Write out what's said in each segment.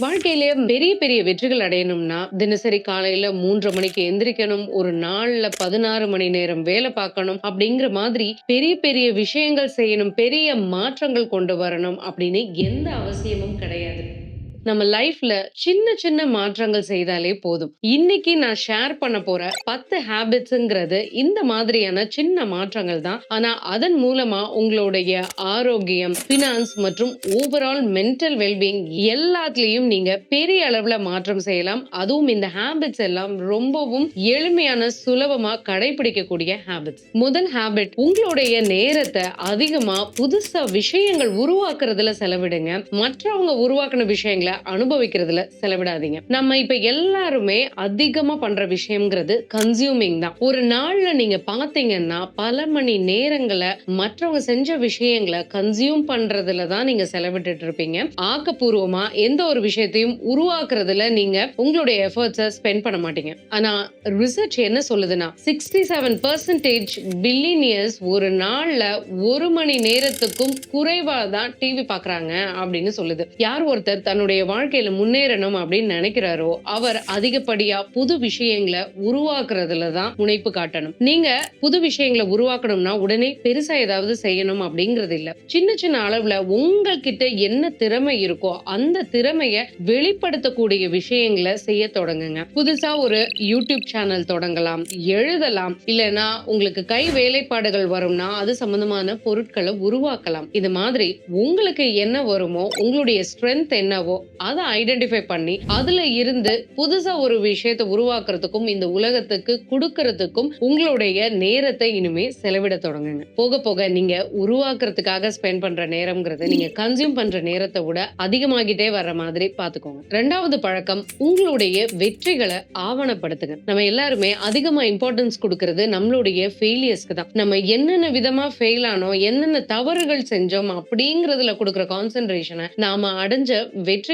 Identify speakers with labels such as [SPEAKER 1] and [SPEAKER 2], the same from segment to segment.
[SPEAKER 1] வாழ்க்கையில பெரிய பெரிய வெற்றிகள் அடையணும்னா தினசரி காலையில மூன்று மணிக்கு எந்திரிக்கணும் ஒரு நாள்ல பதினாறு மணி நேரம் வேலை பார்க்கணும் அப்படிங்கிற மாதிரி பெரிய பெரிய விஷயங்கள் செய்யணும் பெரிய மாற்றங்கள் கொண்டு வரணும் அப்படின்னு எந்த அவசியமும் கிடையாது. நம்ம லைஃப்ல சின்ன சின்ன மாற்றங்கள் செய்தாலே போதும். இன்னைக்கு நான் ஷேர் பண்ண போற பத்து ஹேபிட்ஸ்ங்கிறது இந்த மாதிரியான சின்ன மாற்றங்கள் தான். ஆனா அதன் மூலமா உங்களுடைய ஆரோக்கியம் பினான்ஸ் மற்றும் ஓவரால் மென்டல் வெல்பீங் எல்லாத்துலயும் நீங்க பெரிய அளவுல மாற்றம் செய்யலாம். அதுவும் இந்த ஹேபிட்ஸ் எல்லாம் ரொம்பவும் எளிமையான சுலபமா கடைபிடிக்கக்கூடிய ஹேபிட்ஸ் முதல் ஹேபிட் உங்களுடைய நேரத்தை அதிகமா புதுசா விஷயங்கள் உருவாக்குறதுல செலவிடுங்க. மற்றவங்க உருவாக்குன விஷயங்களை அனுபவிக்கிறதுல செலவிடாதீங்க. நம்ம இப்ப எல்லாருமே அதிகமா பண்ற விஷயம்ங்கிறது கன்சியூமிங் தான். ஒரு நாள்ல நீங்க பாத்தீங்கன்னா பல மணி நேரங்களை மற்றவங்க செஞ்ச விஷயங்களை கன்சியூம் பண்றதுல தான் நீங்க செலவிட்டு இருப்பீங்க. ஆக்கப்பூர்வமா எந்த ஒரு விஷயத்தையும் உருவாக்குறதுல நீங்க உங்களுடைய எஃபர்ட்ஸை ஸ்பெண்ட் பண்ண மாட்டீங்க. ஆனா ரிசர்ச் என்ன சொல்லுதுன்னா சிக்ஸ்டி செவன் பர்சன்டேஜ் பில்லினியர்ஸ் ஒரு நாள்ல ஒரு மணி நேரத்துக்கும் குறைவா தான் டிவி பாக்குறாங்க அப்படின்னு சொல்லுது. யார் ஒருத்தர் தன்னுடைய வாழ்க்கையில முன்னேறணும் அப்படின்னு நினைக்கிறாரோ அவர் அதிகப்படியா புது விஷயங்களை உருவாக்குறதுல தான் முனைப்பு காட்டணும். நீங்க புது விஷயங்களை உருவாக்கணும்னா உடனே பெருசா ஏதாவது செய்யணும் அப்படிங்கிறது இல்ல. சின்ன சின்ன அளவுல உங்ககிட்ட என்ன திறமை இருக்கோ அந்த திறமைய வெளிப்படுத்தக்கூடிய விஷயங்களை செய்ய தொடங்குங்க. புதுசா ஒரு யூடியூப் சேனல் தொடங்கலாம் எழுதலாம் இல்லைன்னா உங்களுக்கு கை வேலைப்பாடுகள் வரும்னா அது சம்பந்தமான பொருட்களை உருவாக்கலாம். இது மாதிரி உங்களுக்கு என்ன வருமோ உங்களுடைய ஸ்ட்ரென்த் என்னவோ அதை ஐடென்டிஃபை பண்ணி அதுல இருந்து புதுசா ஒரு விஷயத்தை உருவாக்குறதுக்கும் இந்த உலகத்துக்கு கொடுக்கறதுக்கும் உங்களுடைய நேரத்தை இனிமே செலவிட தொடங்குங்க. போக போக நீங்க உருவாக்குறதுக்காக ஸ்பெண்ட் பண்ற நேரம்ங்கிறது நீங்க கன்சியூம் பண்ற நேரத்தை விட அதிகமாகிட்டே வர்ற மாதிரி பாத்துக்கோங்க. ரெண்டாவது பழக்கம் உங்களுடைய வெற்றிகளை ஆவணப்படுத்துங்க. நம்ம எல்லாருமே அதிகமா இம்பார்ட்டன்ஸ் கொடுக்கறது நம்மளுடைய ஃபெயிலியர்ஸ்க்கு தான். நம்ம என்னென்ன விதமா ஃபெயில் ஆனோம் என்னென்ன தவறுகள் செஞ்சோம் அப்படிங்கறதுல கொடுக்குற கான்சென்ட்ரேஷனை நாம அடைஞ்ச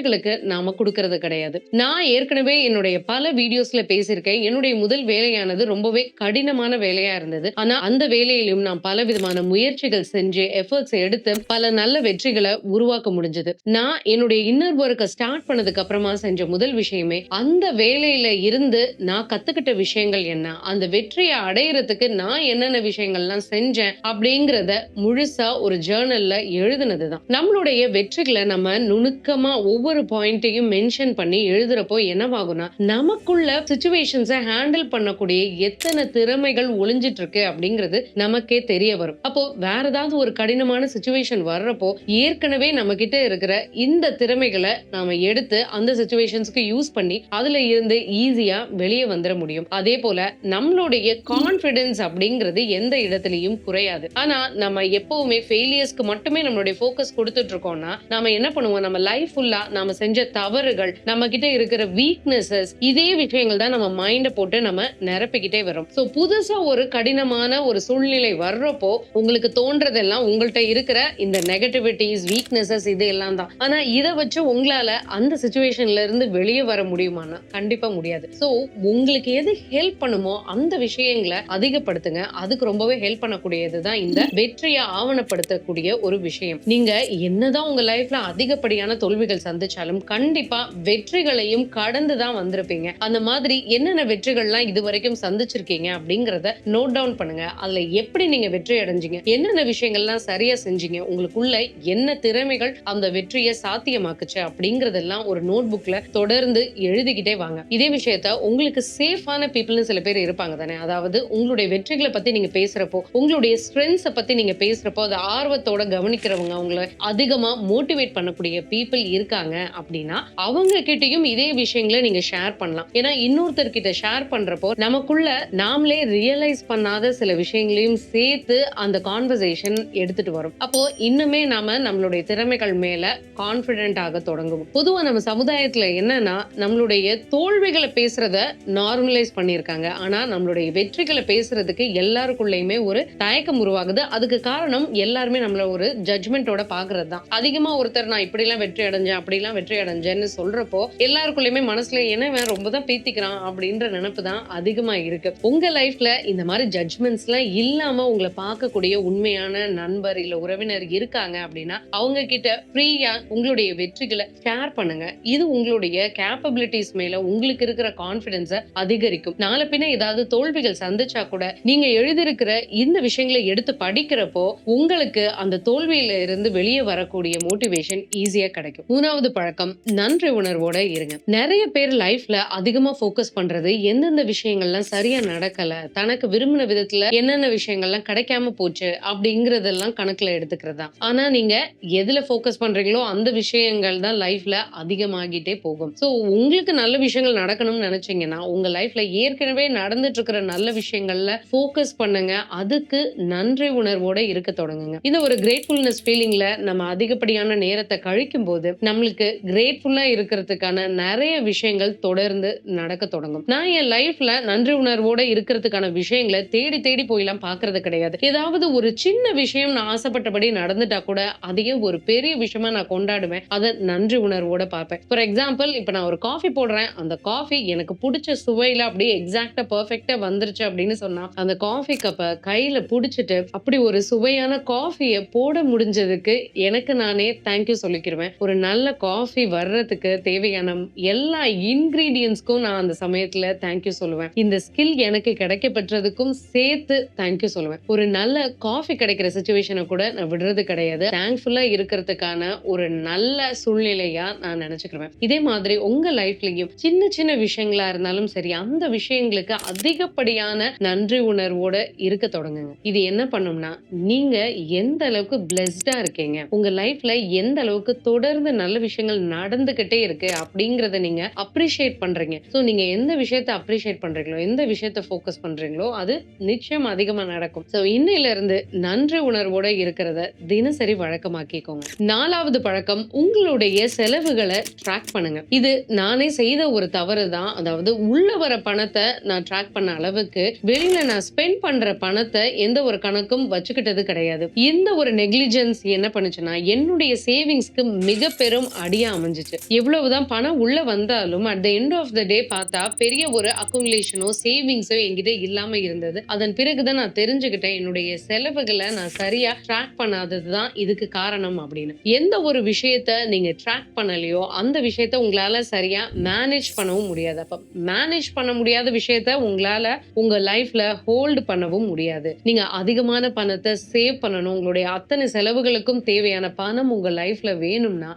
[SPEAKER 1] வெற்றிகளுக்கு நாம கொடுக்கறது கிடையாது. நான் ஏற்கனவே என்னுடைய பல வீடியோஸ்ல பேசியிருக்கேன். என்னுடைய முதல் வேலையானது ரொம்பவே கடினமான வேலையா இருந்தது. ஆனா அந்த வேலையிலும் நான் பல விதமான முயற்சிகள் செஞ்சு எஃபர்ட்ஸ் எடுத்து பல நல்ல வெற்றிகளை உருவாக்க முடிஞ்சது. நான் என்னுடைய இன்னர் ஒர்க்கை ஸ்டார்ட் பண்ணதுக்கு அப்புறமா செஞ்ச முதல் விஷயமே அந்த வேலையில இருந்து நான் கத்துக்கிட்ட விஷயங்கள் என்ன? அந்த வெற்றியை அடையிறதுக்கு நான் என்னென்ன விஷயங்கள்லாம் செஞ்சேன் அப்படிங்கறத முழுசா ஒரு ஜேர்னல்ல எழுதுனதுதான். நம்மளுடைய வெற்றிகளை நம்ம நுணுக்கமா ஒவ்வொரு பாயிண்ட்டையும் மென்ஷன் பண்ணி எழுதுறப்போ என்னவாகும்னா நமக்குள்ள சுச்சுவேஷன்ஸை ஹேண்டில் பண்ணக்கூடிய எத்தனை திறமைகள் ஒளிஞ்சிட்டு இருக்கு அப்படிங்கிறது நமக்கே தெரிய வரும். அப்போ வேற ஏதாவது ஒரு கடினமான சுச்சுவேஷன் வர்றப்போ ஏற்கனவே நம்ம கிட்ட இருக்கிற இந்த திறமைகளை நாம எடுத்து அந்த சுச்சுவேஷன்ஸ்க்கு யூஸ் பண்ணி அதுல இருந்து ஈஸியா வெளியே வந்துட முடியும். அதே போல நம்மளுடைய கான்பிடன்ஸ் அப்படிங்கிறது எந்த இடத்துலயும் குறையாது. ஆனா நம்ம எப்பவுமே ஃபெயிலியர்ஸ்க்கு மட்டுமே நம்மளுடைய ஃபோக்கஸ் கொடுத்துட்டு இருக்கோம்னா நாம என்ன பண்ணுவோம்? நம்ம லைஃப் ஃபுல்லா நம்ம செஞ்ச தவறுகள் நம்ம கிட்ட இருக்கிற வீக்னஸஸ் இதே விஷயங்கள் தான் நம்ம மைண்ட போட்டு நம்ம நிரப்பிக்கிட்டே வரோம் சோ புதுசா ஒரு கடினமான ஒரு சூழ்நிலை வர்றப்போ உங்களுக்கு தோன்றதெல்லாம் உங்கள்கிட்ட இருக்கிற இந்த நெகட்டிவிட்டிஸ் வீக்னஸஸ் இது எல்லாம் தான். ஆனா இதை வச்சு உங்களால அந்த சுச்சுவேஷன்ல இருந்து வெளியே வர முடியுமானா? கண்டிப்பா முடியாது. ஸோ உங்களுக்கு எது ஹெல்ப் பண்ணுமோ அந்த விஷயங்களை அதிகப்படுத்துங்க. அதுக்கு ரொம்பவே ஹெல்ப் பண்ணக்கூடியது தான் இந்த வெற்றியை ஆவணப்படுத்தக்கூடிய ஒரு விஷயம். நீங்க என்னதான் உங்க லைஃப்ல அதிகப்படியான தோல்விகள் சந்திச்சாலும் கண்டிப்பா வெற்றிகளையும் கடந்து தான் வந்திருப்பீங்க. அந்த மாதிரி என்னென்ன வெற்றிகள்லாம் இது வரைக்கும் சந்திச்சிருக்கீங்க அப்படிங்கறத நோட் டவுன் பண்ணுங்க. அதுல எப்படி நீங்க வெற்றி அடைஞ்சீங்க? என்னென்ன விஷயங்கள்லாம் சரியா செஞ்சீங்க? உங்களுக்குள்ள என்ன திறமைகள் அந்த வெற்றியை சாத்தியமாக்குச்சு அப்படிங்கறதெல்லாம் ஒரு நோட் புக்ல தொடர்ந்து எழுதிக்கிட்டே வாங்க. இதே விஷயத்த உங்களுக்கு சேஃபான பீப்புள்னு சில பேர் இருப்பாங்க தானே? அதாவது உங்களுடைய வெற்றிகளை பத்தி நீங்க பேசுறப்போ உங்களுடைய ஸ்ட்ரென்த்ஸை பத்தி நீங்க பேசுறப்போ அதை ஆர்வத்தோட கவனிக்கிறவங்க அவங்கள அதிகமா மோட்டிவேட் பண்ணக்கூடிய பீப்புள் இருக்காங்க. அப்படின்னா அவங்க கிட்டயும் இதே விஷயங்களை நீங்க ஷேர் பண்ணலாம். ஏன்னா இன்னொருத்தர் கிட்ட ஷேர் பண்றப்போ நமக்குள்ள நாமளே ரியலைஸ் பண்ணாத சில விஷயங்களையும் சேர்த்து அந்த கான்வர்சேஷன் எடுத்துட்டு வரும். அப்போ இன்னுமே நாம நம்மளுடைய திறமைகள் மேல கான்பிடென்ட் ஆக தொடங்குவோம். பொதுவா நம்ம சமுதாயத்துல என்னன்னா நம்மளுடைய தோல்விகளை பேசுறத நார்மலைஸ் பண்ணியிருக்காங்க. ஆனா நம்மளுடைய வெற்றிகளை பேசுறதுக்கு எல்லாருக்குள்ளயுமே ஒரு தயக்கம் உருவாகுது. அதுக்கு காரணம் எல்லாருமே நம்மள ஒரு ஜட்மெண்டோட பாக்குறது தான் அதிகமா ஒருத்தர் நான் இப்படி எல்லாம் வெற்றி அடைஞ்சேன் அப்படிலாம் வெற்றி அடைஞ்சேன்னு சொல்றப்போ எல்லாருக்குள்ளயுமே மனசுல என்ன இவன் ரொம்ப தான் பேத்திக்கிறான் அப்படின்ற நினைப்பு தான் அதிகமா இருக்கு. உங்க லைஃப்ல இந்த மாதிரி ஜட்மெண்ட்ஸ் எல்லாம் இல்லாம உங்களை பார்க்கக்கூடிய உண்மையான நண்பர் இல்ல உறவினர் இருக்காங்க அப்படின்னா அவங்க கிட்ட ஃப்ரீயா உங்களுடைய வெற்றிகளை ஷேர் பண்ணுங்க. இது உங்களுடைய கேப்பபிலிட்டிஸ் மேல உங்களுக்கு இருக்கிற கான்பிடன்ஸை அதிகரிக்கும். நாளை பின்ன ஏதாவது தோல்விகள் சந்திச்சா கூட நீங்க எழுதியிருக்கிற இந்த விஷயங்களை எடுத்து படிக்கிறப்போ உங்களுக்கு அந்த தோல்வியில இருந்து வெளியே வரக்கூடிய மோட்டிவேஷன் ஈஸியா கிடைக்கும். மூணாவது பழக்கம் நன்றி உணர்வோட இருங்க. நிறைய பேர் லைஃப்ல அதிகமா ஃபோக்கஸ் பண்றது எந்தெந்த விஷயங்கள்லாம் சரியா நடக்கல தனக்கு விரும்பின விதத்துல என்னென்ன விஷயங்கள்லாம் கிடைக்காம போச்சு அப்படிங்கறதெல்லாம் கணக்குல எடுத்துக்கிறதா ஆனா நீங்க எதுல ஃபோக்கஸ் பண்றீங்களோ அந்த விஷயங்கள் தான் லைஃப்ல அதிகமாகிட்டே போகும். சோ உங்களுக்கு நல்ல விஷயங்கள் நடக்கணும்னு நினைச்சீங்கன்னா உங்க லைஃப்ல ஏற்கனவே நடந்துட்டு இருக்கிற நல்ல விஷயங்கள்ல ஃபோக்கஸ் பண்ணுங்க. அதுக்கு நன்றி உணர்வோட இருக்க தொடங்குங்க. இந்த ஒரு கிரேட்ஃபுல்னஸ் ஃபீலிங்ல நம்ம அதிகப்படியான நேரத்தை கழிக்கும் போது நம்மளுக்கு கிரேட்ஃபுல்லாக இருக்கிறதுக்கான நிறைய விஷயங்கள் தொடர்ந்து நடக்க தொடங்கும். நான் என் லைஃப்ல நன்றி உணர்வோட இருக்கிறதுக்கான விஷயங்களை தேடி தேடி போயெல்லாம் பார்க்கறது கிடையாது. ஏதாவது ஒரு சின்ன விஷயம் நான் ஆசைப்பட்டபடி நடந்துட்டா கூட அதையே ஒரு பெரிய விஷயமா நான் கொண்டாடுவேன். அதை நன்றி உணர்வோட பார்ப்பேன். ஃபார் எக்ஸாம்பிள் இப்போ நான் ஒரு காஃபி போடுறேன். அந்த காஃபி எனக்கு பிடிச்ச சுவையில அப்படியே எக்ஸாக்டா பர்ஃபெக்டா வந்துருச்சு அப்படின்னு சொன்னா அந்த காஃபி கப்பை கையில பிடிச்சிட்டு அப்படி ஒரு சுவையான காஃபியை போட முடிஞ்சதுக்கு எனக்கு நானே தேங்க்யூ சொல்லிக்கிருவேன். ஒரு நல்ல காஃபி வர்றதுக்கு தேவையான எல்லா இன்கிரீடியன்ஸ்க்கும் நான் அந்த சமயத்துல தேங்க்யூ சொல்லுவேன். இந்த ஸ்கில் எனக்கு கிடைக்க பெற்றதுக்கும் சேர்த்து தேங்க்யூ சொல்லுவேன். ஒரு நல்ல காஃபி கிடைக்கிற சுச்சுவேஷனை கூட நான் விடுறது கிடையாது. தேங்க்ஃபுல்லா இருக்கிறதுக்கான ஒரு நல்ல சூழ்நிலையா நான் நினைச்சுக்கிறேன் இதே மாதிரி உங்க லைஃப்லயும் சின்ன சின்ன விஷயங்களா இருந்தாலும் சரி அந்த விஷயங்களுக்கு அதிகப்படியான நன்றி உணர்வோட இருக்க தொடங்குங்க. இது என்ன பண்ணும்னா நீங்க எந்த அளவுக்கு பிளெஸ்டா இருக்கீங்க உங்க லைஃப்ல எந்த அளவுக்கு தொடர்ந்து நல்ல விஷயங்கள் நடந்துகிட்டே இருக்கு அப்படிங்கறத நீங்க அப்ரிஷியேட் பண்றீங்க. ஸோ நீங்க எந்த விஷயத்த அப்ரிஷியேட் பண்றீங்களோ எந்த விஷயத்த ஃபோக்கஸ் பண்றீங்களோ அது நிச்சயம் அதிகமா நடக்கும். சோ இன்னையில இருந்து நன்றி உணர்வோட இருக்கிறத தினசரி வழக்கமாக்கிக்கோங்க. நாலாவது பழக்கம் உங்களுடைய செலவுகளை ட்ராக் பண்ணுங்க. இது நானே செய்த ஒரு தவறு தான். அதாவது உள்ள வர பணத்தை நான் ட்ராக் பண்ண அளவுக்கு வெளியில நான் ஸ்பெண்ட் பண்ற பணத்தை எந்த ஒரு கணக்கும் வச்சுக்கிட்டது கிடையாது. இந்த ஒரு நெக்லிஜென்ஸ் என்ன பண்ணுச்சுன்னா என்னுடைய சேவிங்ஸ்க்கு மிக பெரும் அடி அடியா அமைஞ்சிச்சு. எவ்வளவுதான் பணம் உள்ள வந்தாலும் at the end of the day பார்த்தா பெரிய ஒரு அக்குமுலேஷனோ சேவிங்ஸோ என்கிட்ட இல்லாம இருந்தது. அதன் பிறகுதான் நான் தெரிஞ்சுக்கிட்டேன் என்னுடைய செலவுகளை நான் சரியா ட்ராக் பண்ணாதது தான் இதுக்கு காரணம் அப்படின்னு. எந்த ஒரு விஷயத்த நீங்க ட்ராக் பண்ணலையோ அந்த விஷயத்த உங்களால சரியா மேனேஜ் பண்ணவும் முடியாது. அப்ப மேனேஜ் பண்ண முடியாத விஷயத்த உங்களால உங்க லைஃப்ல ஹோல்டு பண்ணவும் முடியாது. நீங்க அதிகமான பணத்தை சேவ் பண்ணணும். உங்களுடைய அத்தனை செலவுகளுக்கும் தேவையான பணம் உங்க லைஃப்ல வேணும்னா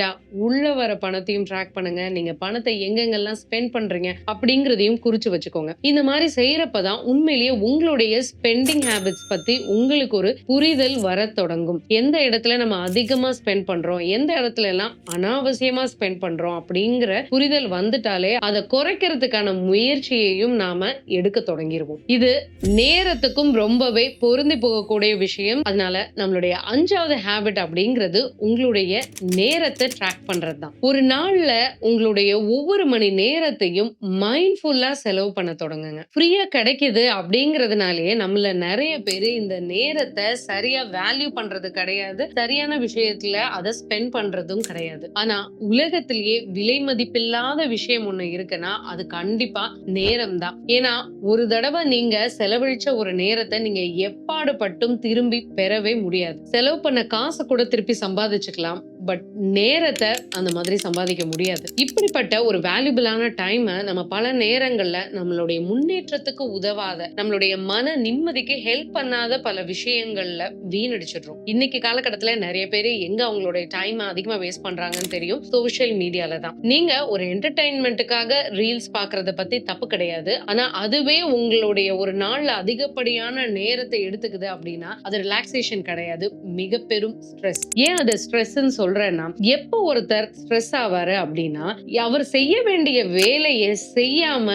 [SPEAKER 1] இம்மீடியட்டா உள்ள வர பணத்தையும் ட்ராக் பண்ணுங்க. நீங்க பணத்தை எங்கெங்கெல்லாம் ஸ்பெண்ட் பண்றீங்க அப்படிங்கிறதையும் குறித்து வச்சுக்கோங்க. இந்த மாதிரி செய்யறப்பதான் உண்மையிலேயே உங்களுடைய ஸ்பெண்டிங் ஹேபிட்ஸ் பத்தி உங்களுக்கு ஒரு புரிதல் வர தொடங்கும். எந்த இடத்துல நம்ம அதிகமா ஸ்பெண்ட் பண்றோம் எந்த இடத்துல எல்லாம் அனாவசியமா ஸ்பெண்ட் பண்றோம் அப்படிங்கிற புரிதல் வந்துட்டாலே அதை குறைக்கிறதுக்கான முயற்சியையும் நாம எடுக்க தொடங்கிடுவோம் இது நேரத்துக்கும் ரொம்பவே பொருந்தி போகக்கூடிய விஷயம். அதனால நம்மளுடைய அஞ்சாவது ஹேபிட் அப்படிங்கிறது உங்களுடைய நேரத்தை ட்ராக் பண்றது தான் ஒரு நாள்ல உங்களுடைய ஒவ்வொரு மணி நேரத்தையும் மைண்ட்ஃபுல்லா செலவு பண்ண தொடங்குங்க. ஃப்ரீயாக கிடைக்குது அப்படிங்கறதுனாலயே நம்மள நிறைய பேர் இந்த நேரத்தை சரியா வேல்யூ பண்றது கிடையாது. சரியான விஷயத்துல அதை ஸ்பெண்ட் பண்றதும் கிடையாது. ஆனா உலகத்திலேயே விலை மதிப்பில்லாத விஷயம் ஒண்ணு இருக்குன்னா அது கண்டிப்பா நேரம் தான் ஏன்னா ஒரு தடவை நீங்க செலவழிச்ச ஒரு நேரத்தை நீங்கள் எப்பாடு பட்டும் திரும்பி பெறவே முடியாது. செலவு பண்ண காசை கூட திருப்பி சம்பாதிச்சுக்கலாம். பட் நேரத்தை அந்த மாதிரி சம்பாதிக்க முடியாது. இப்படிப்பட்ட ஒரு வேல்யூபிளான டைமை நம்ம பல நேரங்களில் நம்மளுடைய முன்னேற்றத்துக்கு உதவாத நம்மளுடைய மன நிம்மதிக்கு ஹெல்ப் பண்ணாத பல விஷயங்கள்ல வீணடிச்சிடுறோம். இன்னைக்கு காலகட்டத்தில் நிறைய பேர் எங்க அவங்களுடைய டைமை அதிகமாக வேஸ்ட் பண்றாங்கன்னு தெரியும். சோஷியல் மீடியால தான். நீங்க ஒரு என்டர்டைன்மெண்ட்டுக்காக ரீல்ஸ் பார்க்கறத பத்தி தப்பு கிடையாது. ஆனா அதுவே உங்களுடைய ஒரு நாள்ல அதிகப்படியான நேரத்தை எடுத்துக்குது அப்படின்னா அது ரிலாக்ஸேஷன் கிடையாது. மிக பெரும் ஸ்ட்ரெஸ் ஏன் அது ஸ்ட்ரெஸ்ன்னு சொல்றேன்னா எப்போ ஒருத்தர் ஸ்ட்ரெஸ் ஆவாரு அப்படின்னா அவர் செய்ய வேண்டிய வேலையை செய்யாம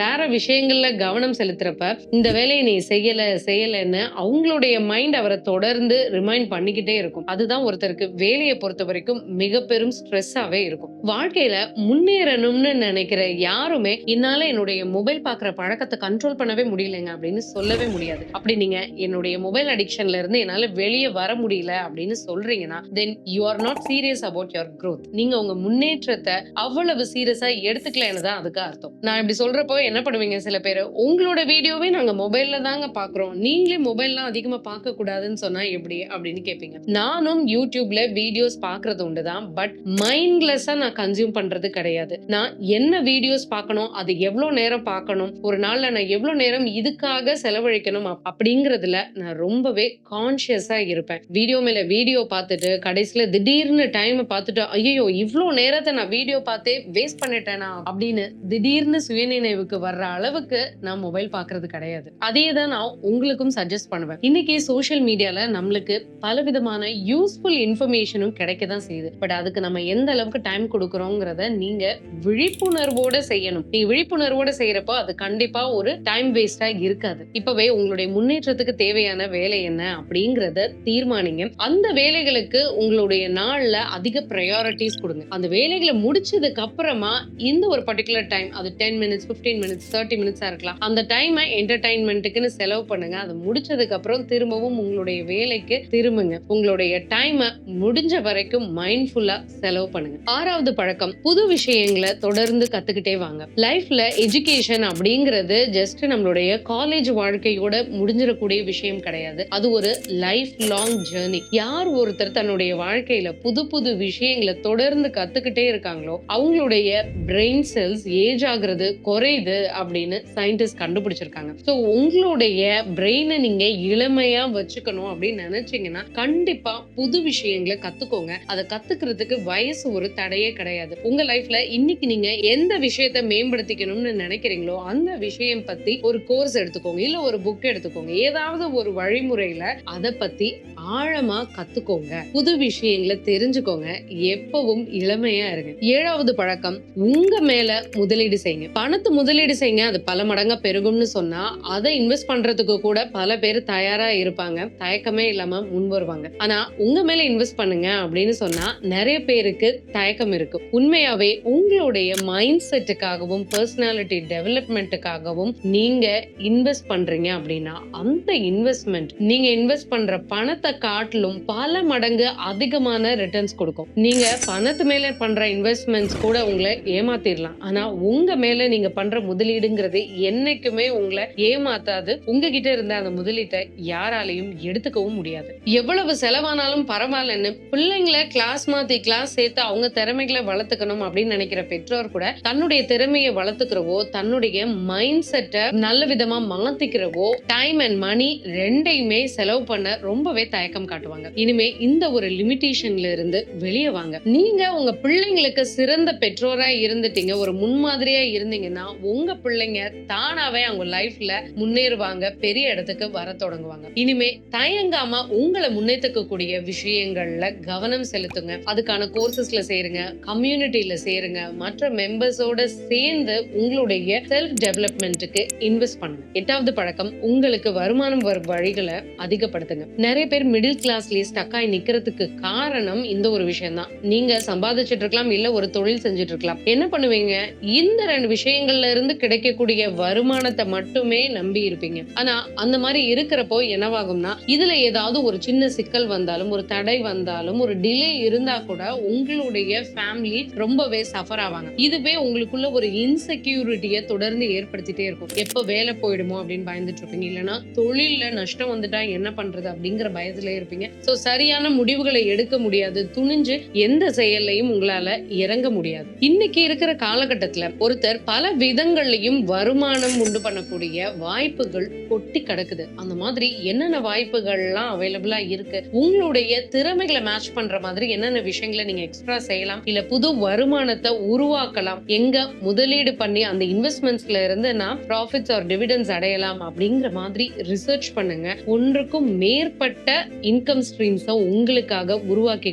[SPEAKER 1] வேற விஷயங்கள்ல கவனம் செலுத்துறப்ப இந்த வேலையை நீ செய்யல செய்யலன்னு அவங்களுடைய மைண்ட் அவரை தொடர்ந்து ரிமைண்ட் பண்ணிக்கிட்டே இருக்கும். அதுதான் ஒருத்தருக்கு வேலையை பொறுத்த வரைக்கும் மிக பெரும் ஸ்ட்ரெஸ்ஸாவே இருக்கும். வாழ்க்கையில முன்னேறணும்னு நினைக்கிற யாருமே என்னால என்னுடைய மொபைல் பாக்குற பழக்கத்தை கண்ட்ரோல் பண்ணவே முடியலங்க அப்படின்னு சொல்லவே முடியாது. அப்படி நீங்க என்னுடைய மொபைல் அடிக்ஷன்ல இருந்து என்னால வெளியே வர முடியல அப்படின்னு சொல்றீங்கன்னா then you are not serious about your growth நீங்க உங்க முன்னேற்றத்தை அவ்வளவு சீரியஸா எடுத்துக்கலன்னு தான் அதுக்கு அர்த்தம். நான் இப்படி சொல்றப்போ என்ன பண்ணுவீங்க சில பேர்? உங்களோட வீடியோவே நாங்க மொபைல்ல தாங்க பாக்குறோம் நீங்களே மொபைல்லாம் அதிகமா பார்க்க கூடாதுன்னு சொன்னா எப்படி? அப்படின்னு கேட்பீங்க. நானும் யூடியூப்ல வீடியோஸ் பாக்குறது உண்டுதான் பட் மைண்ட்லெஸ்ஸா நான் கன்சியூம் பண்றது கிடையாது. நான் என்ன வீடியோஸ் பார்க்கணும்? அது எவ்வளவு நேரம் பார்க்கணும்? ஒரு நாள்ல நான் எவ்வளவு நேரம் இதுக்காக செலவழிக்கணும்? அப்படிங்கறதுல நான் ரொம்பவே கான்சியஸா இருப்பேன். வீடியோ மேல வீடியோ பார்த்துட்டு கடைசியில திடீர்னு டைம் பார்த்துட்டு ஐயோ இவ்வளோ நேரத்தை நான் வீடியோ பார்த்தே வேஸ்ட் பண்ணிட்டேனா? அப்படின்னு திடீர்னு சுயநினைவுக்கு வர்ற அளவுக்கு நான் மொபைல் பார்க்கறது கிடையாது. அதே தான் நான் உங்களுக்கும் சஜஸ்ட் பண்ணுவேன். இன்னைக்கு சோஷியல் மீடியால நம்மளுக்கு பலவிதமான யூஸ்ஃபுல் இன்ஃபர்மேஷனும் கிடைக்க தான் செய்யுது. பட் அதுக்கு நம்ம எந்த அளவுக்கு டைம் கொடுக்குறோங்கிறத நீங்க விழிப்புணர்வோட செய்யணும். நீங்க விழிப்புணர்வோட செய்யறப்போ அது கண்டிப்பா ஒரு டைம் வேஸ்டா இருக்காது. இப்பவே உங்களுடைய முன்னேற்றத்துக்கு தேவையான வேலை என்ன அப்படிங்கறத தீர்மானிங்க. அந்த வேலைகளுக்கு உங்களுடைய நாள் நாள்ல அதிக ப்ரையாரிட்டிஸ் கொடுங்க. அந்த வேலைகளை முடிச்சதுக்கு அப்புறமா இந்த ஒரு பர்டிகுலர் டைம் அது டென் மினிட்ஸ் 15 மினிட்ஸ் தேர்ட்டி மினிட்ஸா இருக்கலாம். அந்த டைமை என்டர்டைன்மெண்ட்டுக்குன்னு செலவு பண்ணுங்க. அதை முடிச்சதுக்கு அப்புறம் திரும்பவும் உங்களுடைய வேலைக்கு திரும்புங்க. உங்களுடைய டைமை முடிஞ்ச வரைக்கும் மைண்ட்ஃபுல்லா செலவு பண்ணுங்க. ஆறாவது பழக்கம் புது விஷயங்களை தொடர்ந்து கத்துக்கிட்டே வாங்க. லைஃப்ல எஜுகேஷன் அப்படிங்கிறது ஜஸ்ட் நம்மளுடைய காலேஜ் வாழ்க்கையோட முடிஞ்சிடக்கூடிய விஷயம் கிடையாது. அது ஒரு லைஃப் லாங் ஜேர்னி யார் ஒருத்தர் தன்னுடைய வாழ்க்கையில புது புது புது விஷயங்களை தொடர்ந்து கத்துக்கிட்டே இருக்காங்களோ அவங்களுடைய பிரெயின் செல்ஸ் ஏஜ் ஆகுறது குறையுது அப்படின்னு சயின்டிஸ்ட் கண்டுபிடிச்சிருக்காங்க. ஸோ உங்களுடைய பிரெயினை நீங்க இளமையா வச்சுக்கணும் அப்படின்னு நினைச்சீங்கன்னா கண்டிப்பா புது விஷயங்களை கத்துக்கோங்க. அதை கத்துக்கிறதுக்கு வயசு ஒரு தடையே கிடையாது. உங்க லைஃப்ல இன்னைக்கு நீங்க எந்த விஷயத்த மேம்படுத்திக்கணும்னு நினைக்கிறீங்களோ அந்த விஷயம் பத்தி ஒரு கோர்ஸ் எடுத்துக்கோங்க. இல்ல ஒரு புக் எடுத்துக்கோங்க. ஏதாவது ஒரு வழிமுறையில அதை பத்தி ஆழமா கத்துக்கோங்க. புது விஷயங்களை தெரிஞ்சுக்கோங்க எப்பவும் இளமையா இருங்க. ஏழாவது பழக்கம் உங்க மேல முதலீடு செய்யுங்க. பணத்தை முதலீடு செய்யுங்க அது பல மடங்கா பெருகும்னு சொன்னா அதை இன்வெஸ்ட் பண்றதுக்கு கூட பல பேர் தயாரா இருப்பாங்க. தயக்கமே இல்லாம முன் வருவாங்க ஆனா உங்க மேல இன்வெஸ்ட் பண்ணுங்க அப்படின்னு சொன்னா நிறைய பேருக்கு தயக்கம் இருக்கு. உண்மையாவே உங்களுடைய மைண்ட் செட்டுக்காகவும் பர்சனாலிட்டி டெவலப்மெண்ட்டுக்காகவும் நீங்க இன்வெஸ்ட் பண்றீங்க அப்படின்னா அந்த இன்வெஸ்ட்மெண்ட் நீங்க இன்வெஸ்ட் பண்ற பணத்தை காட்டிலும் பல மடங்கு அதிகமான ரிட்டர்ன்ஸ் கொடுக்கும். நீங்க பணத்து மேல பண்ற இன்வெஸ்ட்மெண்ட்ஸ் கூட உங்களை ஏமாத்திடலாம் ஆனா உங்க மேல நீங்க பண்ற முதலீடுங்கிறது என்னைக்குமே உங்களை ஏமாத்தாது. உங்ககிட்ட இருந்த அந்த முதலீட்டை யாராலையும் எடுத்துக்கவும் முடியாது. எவ்வளவு செலவானாலும் பரவாயில்லன்னு பிள்ளைங்களை கிளாஸ் மாத்தி கிளாஸ் சேர்த்து அவங்க திறமைகளை வளர்த்துக்கணும் அப்படின்னு நினைக்கிற பெற்றோர் கூட தன்னுடைய திறமையை வளர்த்துக்கிறவோ தன்னுடைய மைண்ட் செட்டை நல்ல விதமா மாத்திக்கிறவோ டைம் அண்ட் மணி ரெண்டையுமே செலவு பண்ண ரொம்பவே தயக்கம் காட்டுவாங்க. இனிமே இந்த ஒரு லிமிட்டேஷன்ல இருந்து வெளியே வாங்க. நீங்க உங்க பிள்ளைங்களுக்கு சிறந்த பெற்றோரா இருந்துட்டீங்க ஒரு முன்மாதிரியா இருந்தீங்கன்னா உங்க பிள்ளைங்க தானாவே அவங்க லைஃப்ல முன்னேறுவாங்க பெரிய இடத்துக்கு வர தொடங்குவாங்க. இனிமே தயங்காம உங்களை முன்னேற்றக்கூடிய விஷயங்கள்ல கவனம் செலுத்துங்க. அதுக்கான கோர்சஸ்ல சேருங்க கம்யூனிட்டியில சேருங்க. மற்ற மெம்பர்ஸோட சேர்ந்து உங்களுடைய செல்ஃப் டெவலப்மெண்ட்டுக்கு இன்வெஸ்ட் பண்ணுங்க. எட்டாவது பழக்கம் உங்களுக்கு வருமானம் வரும் வழிகளை அதிகப்படுத்துங்க. நிறைய பேர் மிடில் கிளாஸ்லயே ஸ்டக்காய் நிக்கிறதுக்கு காரணம் இந்த ஒரு விஷயம் தான் நீங்க சம்பாதிச்சிட்டு இருக்கலாம் இல்ல ஒரு தொழில் செஞ்சுட்டு இருக்கலாம் என்ன பண்ணுவீங்க? இந்த ரெண்டு விஷயங்கள்ல இருந்து கிடைக்கக்கூடிய வருமானத்தை மட்டுமே நம்பி இருப்பீங்க. ஆனா அந்த மாதிரி இருக்கிறப்போ என்னவாகும்னா இதுல ஏதாவது ஒரு சின்ன சிக்கல் வந்தாலும் ஒரு தடை வந்தாலும் ஒரு டிலே இருந்தா கூட உங்களுடைய ஃபேமிலி ரொம்பவே சஃபர் ஆவாங்க. இதுவே உங்களுக்குள்ள ஒரு இன்செக்யூரிட்டியை தொடர்ந்து ஏற்படுத்திட்டே இருக்கும். எப்ப வேலை போயிடுமோ அப்படின்னு பயந்துட்டு இருப்பீங்க இல்லைன்னா தொழில்ல நஷ்டம் வந்துட்டா என்ன பண்றது அப்படிங்கிற பயத்துல இருப்பீங்க. சோ சரியான முடிவுகளை எடுக்க முடியாது. துணிஞ்சு எந்த செயல்லையும் உங்களால இறங்க முடியாது. இன்னைக்கு இருக்கிற காலகட்டத்துல ஒருத்தர் பல விதங்கள்லயும் வருமானம் உண்டு பண்ணக்கூடிய வாய்ப்புகள் கொட்டி கிடக்குது. அந்த மாதிரி என்னென்ன வாய்ப்புகள்லாம் அவைலபிளா இருக்கு? உங்களுடைய திறமைகளை மேட்ச் பண்ற மாதிரி என்னென்ன விஷயங்களை நீங்க எக்ஸ்ட்ரா செய்யலாம்? இல்ல புது வருமானத்தை உருவாக்கலாம். எங்க முதலீடு பண்ணி அந்த இன்வெஸ்ட்மெண்ட்ஸ்ல இருந்து நான் ப்ராஃபிட்ஸ் ஆர் டிவிடன்ஸ் அடையலாம் அப்படிங்கிற மாதிரி ரிசர்ச் பண்ணுங்க. ஒன்றுக்கும் மேற்பட்ட இன்கம் ஸ்ட்ரீம்ஸை உங்களுக்காக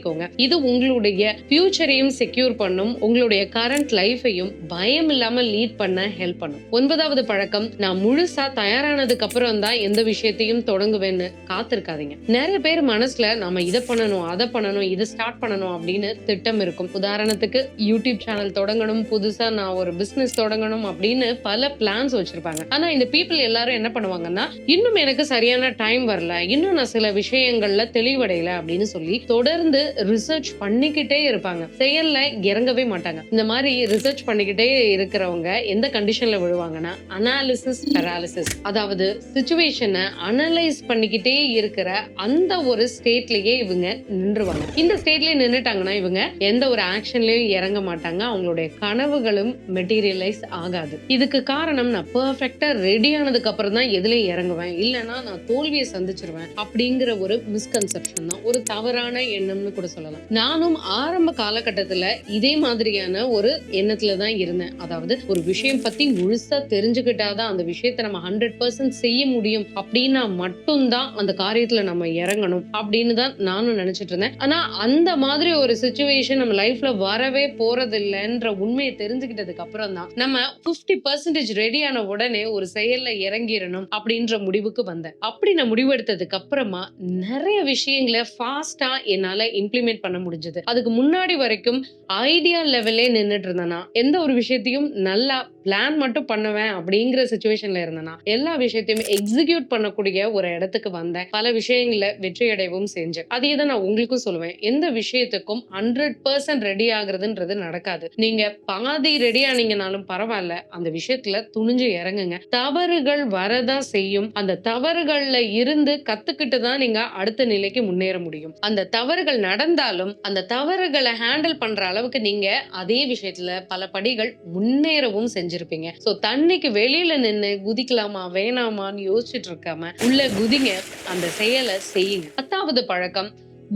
[SPEAKER 1] உருவாக்கிக்கோங்க இது உங்களுடைய ஃபியூச்சரையும் செக்யூர் பண்ணும். உங்களுடைய கரண்ட் லைஃபையும் பயம் இல்லாம லீட் பண்ண ஹெல்ப் பண்ணும். ஒன்பதாவது பழக்கம் நான் முழுசா தயாரானதுக்கு அப்புறம் தான் எந்த விஷயத்தையும் தொடங்குவேன்னு காத்திருக்காதீங்க. நிறைய பேர் மனசுல நாம இதை பண்ணணும் அதை பண்ணணும் இதை ஸ்டார்ட் பண்ணணும் அப்படின்னு திட்டம் இருக்கும். உதாரணத்துக்கு யூடியூப் சேனல் தொடங்கணும் புதுசா நான் ஒரு பிசினஸ் தொடங்கணும் அப்படின்னு பல பிளான்ஸ் வச்சிருப்பாங்க. ஆனா இந்த பீப்புள் எல்லாரும் என்ன பண்ணுவாங்கன்னா இன்னும் எனக்கு சரியான டைம் வரல. இன்னும் நான் சில விஷயங்கள்ல தெளிவடையல அப்படின்னு சொல்லி தொடர்ந்து ரிசர்ச் பண்ணிக்கிட்டே இருப்பாங்க. செயல்ல இறங்கவே மாட்டாங்க. இந்த மாதிரி ரிசர்ச் பண்ணிக்கிட்டே இருக்கிறவங்க எந்த கண்டிஷன்ல விழுவாங்கன்னா அனாலிசிஸ் பெராலிசிஸ் அதாவது சுச்சுவேஷனை அனலைஸ் பண்ணிக்கிட்டே இருக்கிற அந்த ஒரு ஸ்டேட்லயே இவங்க நின்றுவாங்க. இந்த ஸ்டேட்லயே நின்றுட்டாங்கன்னா இவங்க எந்த ஒரு ஆக்ஷன்லயும் இறங்க மாட்டாங்க. அவங்களுடைய கனவுகளும் மெட்டீரியலைஸ் ஆகாது. இதுக்கு காரணம் நான் பெர்ஃபெக்டா ரெடி ஆனதுக்கு அப்புறம் தான் எதுலயும் இறங்குவேன். இல்லைன்னா நான் தோல்வியை சந்திச்சிருவேன். அப்படிங்கிற ஒரு மிஸ்கன்செப்ஷன் தான். ஒரு தவறான எண்ணம்னு கூட சொல்லலாம். நானும் ஆரம்ப காலகட்டத்துல இதே மாதிரியான ஒரு எண்ணத்துல தான் இருந்தேன். அதாவது ஒரு விஷயம் பத்தி முழுசா தெரிஞ்சுக்கிட்டாதான் அந்த விஷயத்தை நம்ம ஹண்ட்ரட் பர்சன்ட் செய்ய முடியும். அப்படின்னா மட்டும்தான் அந்த காரியத்துல நம்ம இறங்கணும் அப்படின்னு தான் நானும் நினைச்சிட்டு இருந்தேன். ஆனா அந்த மாதிரி ஒரு சுச்சுவேஷன் நம்ம லைஃப்ல வரவே போறது இல்லைன்ற உண்மையை தெரிஞ்சுக்கிட்டதுக்கு அப்புறம் தான் நம்ம 50% பர்சன்டேஜ் ரெடியான உடனே ஒரு செயல்ல இறங்கிடணும் அப்படின்ற முடிவுக்கு வந்தேன். அப்படி நான் முடிவெடுத்ததுக்கு அப்புறமா நிறைய விஷயங்களை ஃபாஸ்டா என்னால இம்ப்ளிமெண்ட் இம்ப்ளிமெண்ட் பண்ண முடிஞ்சது. அதுக்கு முன்னாடி வரைக்கும் ஐடியா லெவல்லே நின்றுட்டு இருந்தேனா எந்த ஒரு விஷயத்தையும் நல்லா பிளான் மட்டும் பண்ணுவேன் அப்படிங்கிற சுச்சுவேஷன்ல இருந்தேனா எல்லா விஷயத்தையும் எக்ஸிக்யூட் பண்ணக்கூடிய ஒரு இடத்துக்கு வந்தேன். பல விஷயங்கள வெற்றி அடையவும் செஞ்சேன். அதே தான் நான் உங்களுக்கும் சொல்லுவேன். எந்த விஷயத்துக்கும் ஹண்ட்ரட் பர்சன்ட் ரெடி ஆகுறதுன்றது நடக்காது. நீங்க பாதி ரெடி ஆனீங்கனாலும் பரவாயில்ல அந்த விஷயத்துல துணிஞ்சு இறங்குங்க. தவறுகள் வரதான் செய்யும். அந்த தவறுகள்ல இருந்து கத்துக்கிட்டு தான் நீங்க அடுத்த நிலைக்கு முன்னேற முடியும். அந்த தவறுகள் நடந்தாலும் அந்த தவறுகளை ஹேண்டில் பண்ற அளவுக்கு நீங்க அதே விஷயத்துல பல படிகள் முன்னேறவும் செஞ்சிருப்பீங்க. சோ தண்ணிக்கு வெளியில நின்னு குதிக்கலாமா வேணாமான்னு யோசிச்சுட்டு இருக்காம உள்ள குதிங்க அந்த செயலை செய்யுங்க. பத்தாவது பழக்கம்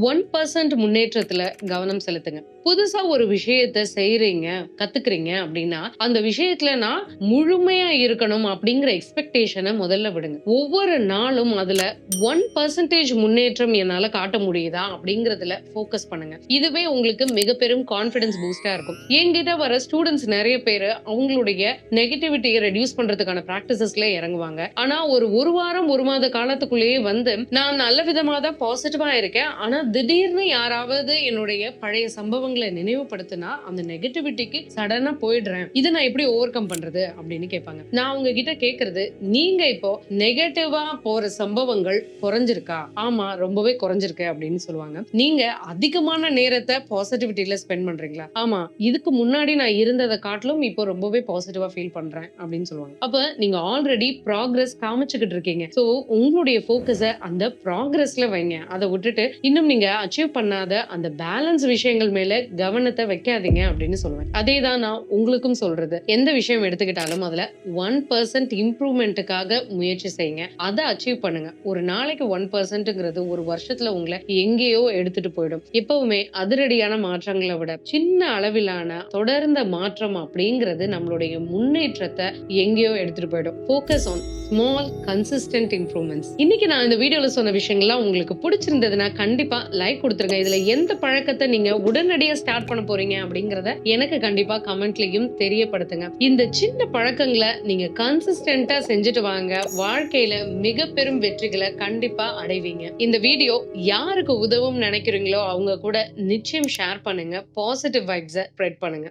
[SPEAKER 1] ஒன் பர்சன்ட் முன்னேற்றத்துல கவனம் செலுத்துங்க. புதுசா ஒரு விஷயத்த செய்யறீங்க கத்துக்கிறீங்க அப்படின்னா அந்த விஷயத்துல நான் முழுமையா இருக்கணும் அப்படிங்கிற எக்ஸ்பெக்டேஷனை முதல்ல விடுங்க. ஒவ்வொரு நாளும் அதுல ஒன் பர்சன்டேஜ் முன்னேற்றம் என்னால காட்ட முடியுதா அப்படிங்கறதுல ஃபோக்கஸ் பண்ணுங்க. இதுவே உங்களுக்கு மிக பெரும் கான்பிடன்ஸ் பூஸ்டா இருக்கும். என்கிட்ட வர ஸ்டூடெண்ட்ஸ் நிறைய பேர் அவங்களுடைய நெகட்டிவிட்டியை ரெடியூஸ் பண்றதுக்கான பிராக்டிசஸ்ல இறங்குவாங்க. ஆனா ஒரு ஒரு வாரம் ஒரு மாத காலத்துக்குள்ளேயே வந்து நான் நல்ல விதமா தான் பாசிட்டிவா இருக்கேன். ஆனா திடீர்னு யாராவது என்னுடைய பழைய சம்பவங்கள் நினைவுபடுத்தினா அந்த நெகட்டிவிட்டிக்கு சடனா போயிடுறேன். இதை நான் எப்படி ஓவர் கம் பண்றது அப்படின்னு கேட்பாங்க. நான் உங்ககிட்ட கேக்குறது நீங்க இப்போ நெகட்டிவா போற சம்பவங்கள் குறைஞ்சிருக்கா? ஆமா ரொம்பவே குறைஞ்சிருக்கு அப்படின்னு சொல்லுவாங்க. நீங்க அதிகமான நேரத்தை பாசிட்டிவிட்டியில ஸ்பெண்ட் பண்றீங்களா? ஆமா இதுக்கு முன்னாடி நான் இருந்ததை காட்டிலும் இப்போ ரொம்பவே பாசிட்டிவா ஃபீல் பண்றேன் அப்படின்னு சொல்லுவாங்க. அப்ப நீங்க ஆல்ரெடி ப்ராக்ரஸ் காமிச்சுக்கிட்டு இருக்கீங்க. சோ உங்களுடைய ஃபோக்கஸை அந்த ப்ராக்ரஸ்ல வைங்க. அதை விட்டுட்டு இன்னும் நீங்க அச்சீவ் பண்ணாத அந்த பேலன்ஸ் விஷயங்கள் மேல கவனத்தை வைக்காதீங்க அப்படின்னு சொல்லுவேன். அதே தான் நான் உங்களுக்கும் சொல்றது. எந்த விஷயம் எடுத்துக்கிட்டாலும் அதுல ஒன் பர்சன்ட் இம்ப்ரூவ்மெண்ட்டுக்காக முயற்சி செய்யுங்க. அதை அச்சீவ் பண்ணுங்க. ஒரு நாளைக்கு ஒன் பர்சன்ட்ங்கிறது ஒரு வருஷத்துல உங்களை எங்கேயோ எடுத்துட்டு போயிடும். எப்பவுமே அதிரடியான மாற்றங்களை விட சின்ன அளவிலான தொடர்ந்த மாற்றம் அப்படிங்கிறது நம்மளுடைய முன்னேற்றத்தை எங்கேயோ எடுத்துட்டு போயிடும். Focus on small consistent improvements இன்னைக்கு நான் இந்த வீடியோல சொன்ன விஷயங்கள்லாம் உங்களுக்கு பிடிச்சிருந்ததுன்னா கண்டிப்பா லைக் கொடுத்துருங்க. இதுல எந்த பழக்கத்தை நீங்க உடனடியா ஸ்டார்ட் பண்ண போறீங்க அப்படிங்கறத எனக்கு கண்டிப்பா கமெண்ட்லயும் தெரியப்படுத்துங்க. இந்த சின்ன பழக்கங்களை நீங்க கன்சிஸ்டன்டா செஞ்சுட்டு வாங்க. வாழ்க்கையில மிக பெரும் வெற்றிகளை கண்டிப்பா அடைவீங்க. இந்த வீடியோ யாருக்கு உதவும் நினைக்கிறீங்களோ அவங்க கூட நிச்சயம் ஷேர் பண்ணுங்க. பாசிட்டிவ் வைப்ஸை ஸ்ப்ரெட் பண்ணுங்க.